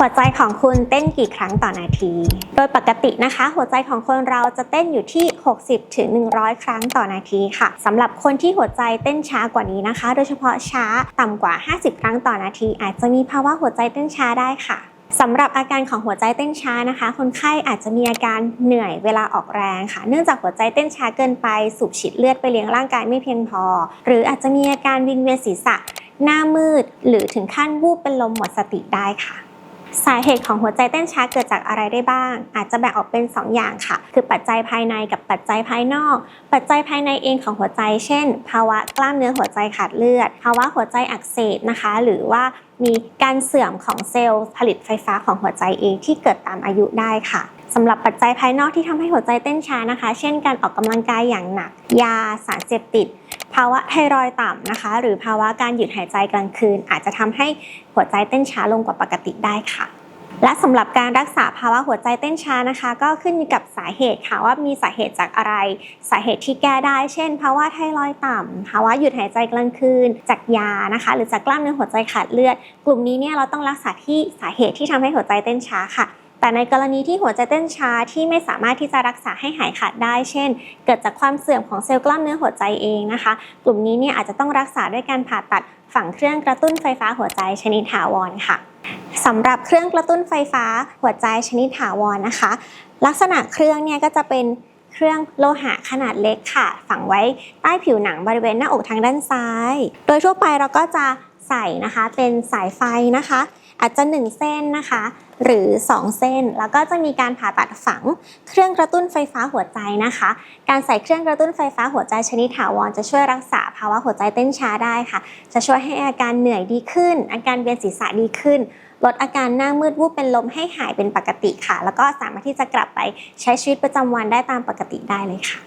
หัวใจของคุณเต้นกี่ครั้งต่อนาที โดยปกตินะคะ หัวใจของคนเราจะเต้นอยู่ที่ 60ถึง100 ครั้งต่อนาทีค่ะสำหรับคนที่หัวใจเต้นช้ากว่านี้นะคะ โดยเฉพาะช้าต่ำกว่า 50 ครั้งต่อนาที อาจจะมีภาวะหัวใจเต้นช้าได้ค่ะสำหรับอาการของหัวใจเต้นช้านะคะ คนไข้อาจจะมีอาการเหนื่อยเวลาออกแรงค่ะ เนื่องจากหัวใจเต้นช้าเกินไป สูบฉีดเลือดไปเลี้ยงร่างกายไม่เพียงพอ หรืออาจจะมีอาการวิงเวียนศีรษะ หน้ามืด หรือถึงขั้นวูบเป็นลมหมดสติได้ค่ะ สาเหตุของหัวใจเต้นช้าเกิดจากอะไรได้บ้าง อาจจะแบ่งออกเป็น 2 อย่างค่ะ คือปัจจัยภายในกับปัจจัยภายนอก ปัจจัยภายในเองของหัวใจ เช่น ภาวะกล้ามเนื้อหัวใจขาดเลือด ภาวะหัวใจอักเสบนะคะ หรือว่ามีการเสื่อมของเซลล์ผลิตไฟฟ้าของหัวใจเองที่เกิดตามอายุได้ค่ะสำหรับปัจจัยภายนอกที่ทำให้หัวใจเต้นช้านะคะ เช่น การออกกำลังกายอย่างหนัก ยา สารเสพติด ภาวะไทรอยด์ต่ำนะคะ หรือภาวะการหยุดหายใจกลางคืน อาจจะทำให้หัวใจเต้นช้าลงกว่าปกติได้ค่ะและสำหรับการรักษาภาวะหัวใจเต้นช้านะคะ ก็ขึ้นกับสาเหตุค่ะว่ามีสาเหตุจากอะไร สาเหตุที่แก้ได้ เช่นภาวะไทรอยด์ต่ำภาวะหยุดหายใจกลางคืน จากยานะคะ หรือจากกล้ามเนื้อหัวใจขาดเลือด กลุ่มนี้เนี่ยเราต้องรักษาที่สาเหตุที่ทำให้หัวใจเต้นช้าค่ะ แต่ในกรณีที่หัวใจเต้นช้าที่ไม่สามารถที่จะรักษาให้หายขาดได้ เช่น เกิดจากความเสื่อมของเซลล์กล้ามเนื้อหัวใจเองนะคะ กลุ่มนี้เนี่ยอาจจะต้องรักษาด้วยการผ่าตัดฝังเครื่องกระตุ้นไฟฟ้าหัวใจชนิดถาวรค่ะสำหรับเครื่องกระตุ้นไฟฟ้าหัวใจชนิดถาวรนะคะ ลักษณะเครื่องเนี่ยก็จะเป็นเครื่องโลหะขนาดเล็กค่ะ ฝังไว้ใต้ผิวหนังบริเวณหน้าอกทางด้านซ้าย โดยทั่วไปเราก็จะ ใส่นะคะเป็นสายไฟนะคะ อาจจะ 1 เส้นนะคะ หรือ 2 เส้น แล้วก็จะมีการผ่าตัดฝังเครื่องกระตุ้นไฟฟ้าหัวใจนะคะ การใส่เครื่องกระตุ้นไฟฟ้าหัวใจชนิดถาวรจะช่วยรักษาภาวะหัวใจเต้นช้าได้ค่ะ จะช่วยให้อาการเหนื่อยดีขึ้น อาการเวียนศีรษะดีขึ้น ลดอาการหน้ามืดวูบเป็นลมให้หายเป็นปกติค่ะ แล้วก็สามารถที่จะกลับไปใช้ชีวิตประจำวันได้ตามปกติได้เลยค่ะ